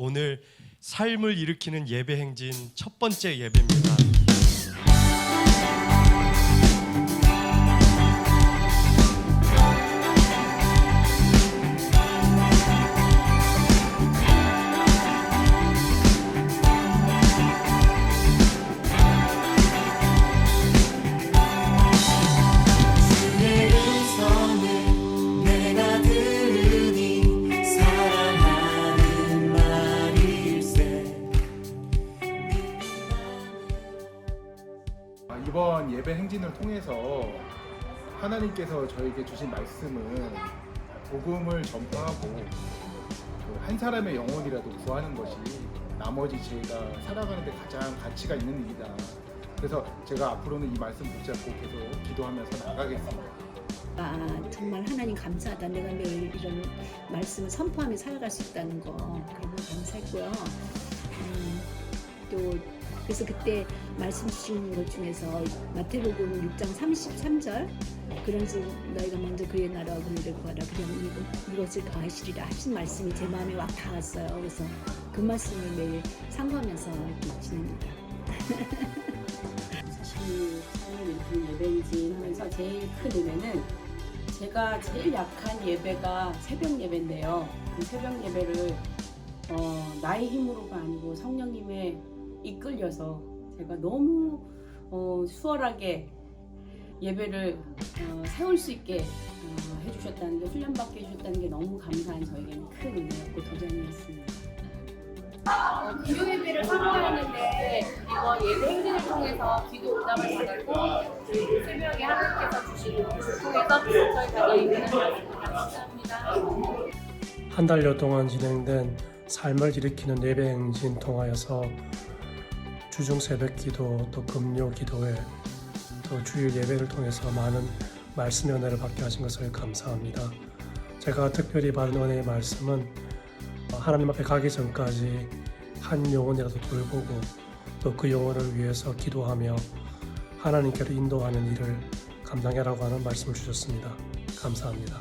오늘 삶을 일으키는 예배 행진 첫 번째 예배입니다. 이번 예배 행진을 통해서 하나님께서 저에게 주신 말씀은 복음을 전파하고 그한 사람의 영혼이라도 구하는 것이 나머지 제가 살아가는데 가장 가치가 있는 일이다. 그래서 제가 앞으로는 이 말씀 붙잡고 계속 기도하면서 나가겠습니다. 아 정말 하나님 감사하다. 내가 매일 이런 말씀을 선포하며 살아갈 수 있다는 거 그런 거 감사했고요. 음, 또 그래서 그때 말씀 주신 것 중에서 마태복음 6장 33절 그런 식 너희가 먼저 그의 나라와 그를 구하라 그러면 이것, 이것을 더하시리라 하신 말씀이 제 마음에 확 닿았어요. 그래서 그 말씀을 매일 상고하면서 이렇게 지냅니다. 사실 삶을 일으키는 예배인지 하면서 제일 큰 은혜는 제가 제일 약한 예배가 새벽 예배인데요. 그 새벽 예배를 어, 나의 힘으로가 아니고 성령님의 이끌려서 제가 너무 어, 수월하게 예배를 어, 세울 수 있게 어, 해주셨다는 게 훈련받게 해주셨다는 게 너무 감사한 저에게는 큰 은혜였고 도전이었습니다. 기도 예배를 선포했는데 이번 예배 행진을 통해서 기도 응답을 받았고 그리고 새벽에 하나님께서 주신 은혜를 통해서 저희 가게 이끄는 말씀입니다. 감사합니다. 한 달여 동안 진행된 삶을 일으키는 예배 행진 통하여서 주중 새벽 기도 또 금요 기도회 또 주일 예배를 통해서 많은 말씀 은혜를 받게 하신 것을 감사합니다. 제가 특별히 받은 은혜의 말씀은 하나님 앞에 가기 전까지 한 영혼이라도 돌보고 또 그 영혼을 위해서 기도하며 하나님께로 인도하는 일을 감당해라고 하는 말씀을 주셨습니다. 감사합니다.